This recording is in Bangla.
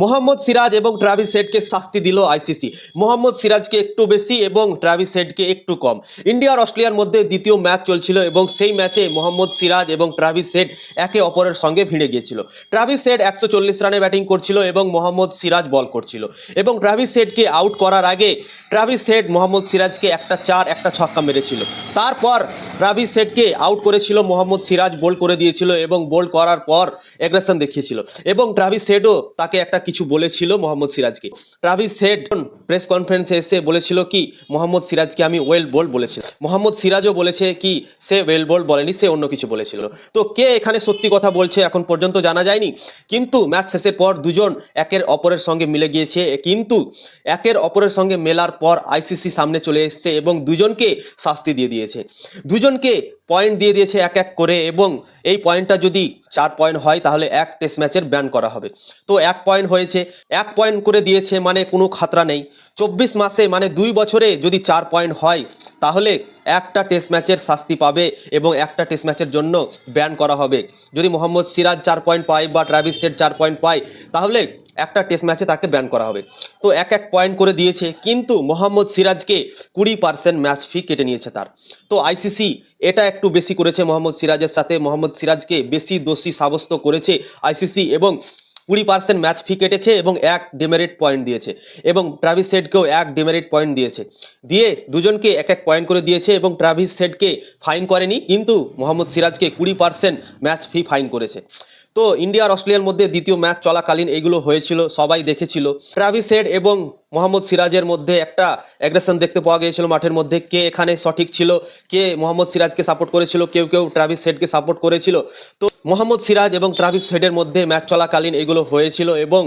মোহাম্মদ সিরাজ এবং ট্রাভিস হেডকে শাস্তি দিল আইসিসি। মোহাম্মদ সিরাজকে একটু বেশি এবং ট্রাভিস হেডকে একটু কম। ইন্ডিয়া আর অস্ট্রেলিয়ার মধ্যে দ্বিতীয় ম্যাচ চলছিল এবং সেই ম্যাচে মোহাম্মদ সিরাজ এবং ট্রাভিস হেড একে অপরের সঙ্গে ভিড়ে গিয়েছিল। ট্রাভিস হেড একশো চল্লিশ রানে ব্যাটিং করছিল এবং মোহাম্মদ সিরাজ বল করছিল। এবং ট্রাভিস হেডকে আউট করার আগে ট্রাভিস হেড মোহাম্মদ সিরাজকে একটা চার, একটা ছক্কা মেরেছিল। তারপর ট্রাভিস হেডকে আউট করেছিল মোহাম্মদ সিরাজ বোল করে দিয়েছিল এবং বোল করার পর এগ্রেশন দেখিয়েছিল। এবং ট্রাভিস হেডও তাকে একটা কিছু বলেছিল মোহাম্মদ সিরাজকে। ট্রাভিস হেড প্রেস কনফারেন্সে এসে বলেছিল কি, মোহাম্মদ সিরাজকে আমি ওয়েল বল বলেছি মোহাম্মদ সিরাজও বলেছে কি, সে ওয়েল বল বলেনি, সে অন্য কিছু বলেছিল। তো কে এখানে সত্যি কথা বলছে এখন পর্যন্ত জানা যায়নি। কিন্তু ম্যাচ শেষের পর দুজন একের অপরের সঙ্গে মিলে গিয়েছে। কিন্তু একের অপরের সঙ্গে মেলার পর আইসিসি সামনে চলে এসেছে এবং দুজনকে শাস্তি দিয়ে দিয়েছে। দুজনকে পয়েন্ট দিয়ে দিয়েছে এক এক করে এবং এই পয়েন্টটা যদি চার পয়েন্ট হয় তাহলে এক টেস্ট ম্যাচের ব্যান করা হবে। তো এক পয়েন্ট হয়েছে, এক পয়েন্ট করে দিয়েছে মানে কোনো খাতরা নেই। চব্বিশ মাসে মানে দুই বছরে যদি চার পয়েন্ট হয়, তাহলে একটা টেস্ট ম্যাচের শাস্তি পাবে এবং একটা টেস্ট ম্যাচের জন্য ব্যান করা হবে। যদি মোহাম্মদ সিরাজ চার পয়েন্ট পায় বা ট্রাভিস সেট চার পয়েন্ট পায়, তাহলে একটা টেস্ট ম্যাচে তাকে ব্যান করা হবে। তো এক এক পয়েন্ট করে দিয়েছে, কিন্তু মোহাম্মদ সিরাজকে কুড়ি পার্সেন্ট ম্যাচ ফি কেটে নিয়েছে তার। তো আইসিসি এটা একটু বেশি করেছে মোহাম্মদ সিরাজের সাথে। মোহাম্মদ সিরাজকে বেশি দোষী সাব্যস্ত করেছে আইসিসি এবং কুড়ি পার্সেন্ট ম্যাচ ফি কেটেছে এবং এক ডিমেরিট পয়েন্ট দিয়েছে। এবং ট্রাভিস সেটকেও এক ডিমেরিট পয়েন্ট দিয়েছে। দিয়ে দুজনকে এক এক পয়েন্ট করে দিয়েছে এবং ট্রাভিস সেটকে ফাইন করেনি, কিন্তু মোহাম্মদ সিরাজকে কুড়ি পার্সেন্ট ম্যাচ ফি ফাইন করেছে। তো ইন্ডিয়া আর অস্ট্রেলিয়ার মধ্যে দ্বিতীয় ম্যাচ চলাকালীন এগুলো হয়েছিল, সবাই দেখেছিল। ট্রাভিস সেট এবং মোহাম্মদ সিরাজের মধ্যে একটা অ্যাগ্রেশন দেখতে পাওয়া গিয়েছিল মাঠের মধ্যে। কে এখানে সঠিক ছিল? কে মোহাম্মদ সিরাজকে সাপোর্ট করেছিল? কেউ কেউ ট্রাভিস হেডকে সাপোর্ট করেছিল। তো মোহাম্মদ সিরাজ এবং ট্রাভিস হেডের মধ্যে ম্যাচ চলাকালীন এগুলো হয়েছিল এবং